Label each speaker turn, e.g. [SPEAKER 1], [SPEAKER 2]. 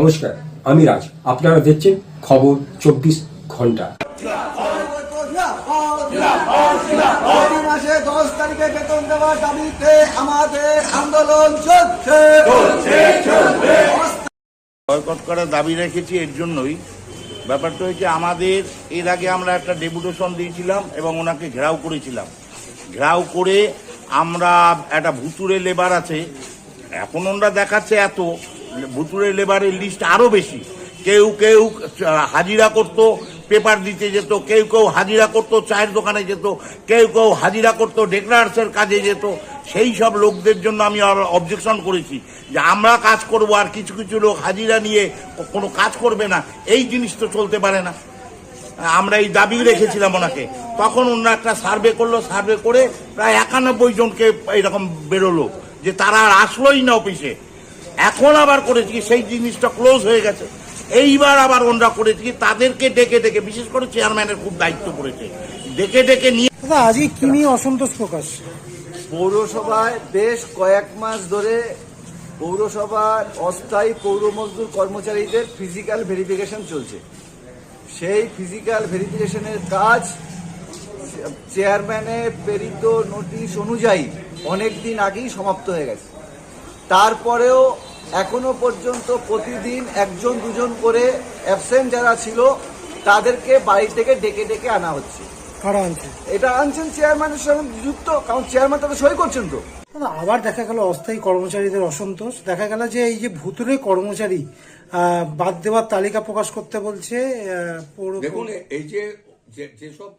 [SPEAKER 1] নমস্কার, আমি রাজ। আপনারা দেখছেন খবর চব্বিশ
[SPEAKER 2] ঘণ্টা।
[SPEAKER 3] বয়কট করার দাবি রেখেছি এর জন্যই। ব্যাপারটা হচ্ছে আমাদের এর আগে আমরা একটা ডেপুটেশন দিয়েছিলাম এবং ওনাকে ঘেরাও করেছিলাম। ঘেরাও করে আমরা একটা ভুতুরে লেবার আছে। এখন ওনারা দেখাচ্ছে এত। ভুতুরে লেবারের লিস্ট আরও বেশি। কেউ কেউ হাজিরা করতো পেপার দিতে যেত, কেউ কেউ হাজিরা করতো, চায়ের দোকানে যেত, কেউ কেউ হাজিরা করতো ডেকলার্সের কাজে যেত। সেই সব লোকদের জন্য আমি অবজেকশন করেছি যে আমরা কাজ করব আর কিছু কিছু লোক হাজিরা নিয়ে কোনো কাজ করবে না। এই জিনিস তো চলতে পারে না। আমরা এই দাবি রেখেছিলাম ওনাকে। তখন ওনারা একটা সার্ভে করল সার্ভে করে প্রায় একানব্বই জনকে এরকম বেরোলো যে তারা আর আসলোই না অফিসে এখন আবার করেছি কি? সেই জিনিসটা ক্লোজ হয়ে গেছে। এইবার আবার ওনরা করেছি কি? তাদেরকে ডেকে ডেকে বিশেষ করে চেয়ারম্যানের খুব দায়িত্ব পড়েছে ডেকে ডেকে নিয়ে
[SPEAKER 4] দাদা আজকে কি নিয়ে অসন্তোষ প্রকাশ?
[SPEAKER 2] পৌরসভায় বেশ কয়েক মাস ধরে পৌরসভার অস্থায়ী পৌর মজদুর কর্মচারীদের ফিজিক্যাল ভেরিফিকেশন চলছে। সেই ফিজিক্যাল ভেরিফিকেশনের কাজ চেয়ারম্যানের প্রেরিত নোটিশ অনুযায়ী অনেক দিন আগেই সমাপ্ত হয়ে গেছে। তারপরেও এখনও পর্যন্ত প্রতিদিন একজন দুজন করে অ্যাবসেন্ট যারা ছিল তাদেরকে বাড়ি থেকে ডেকে ডেকে আনা হচ্ছে।
[SPEAKER 4] কারা আনছে?
[SPEAKER 2] এটা আনছেন চেয়ারম্যানের সঙ্গে যুক্ত কারণ চেয়ারম্যান তাদের সই করছেন তো।
[SPEAKER 4] আবার দেখা গেল অস্থায়ী কর্মচারীদের অসন্তোষ। দেখা গেল যে এই যে ভুতুরে কর্মচারী আহ, বাদ দেওয়ার তালিকা প্রকাশ করতে বলছে
[SPEAKER 5] দেখুন এই যে যে- যেসব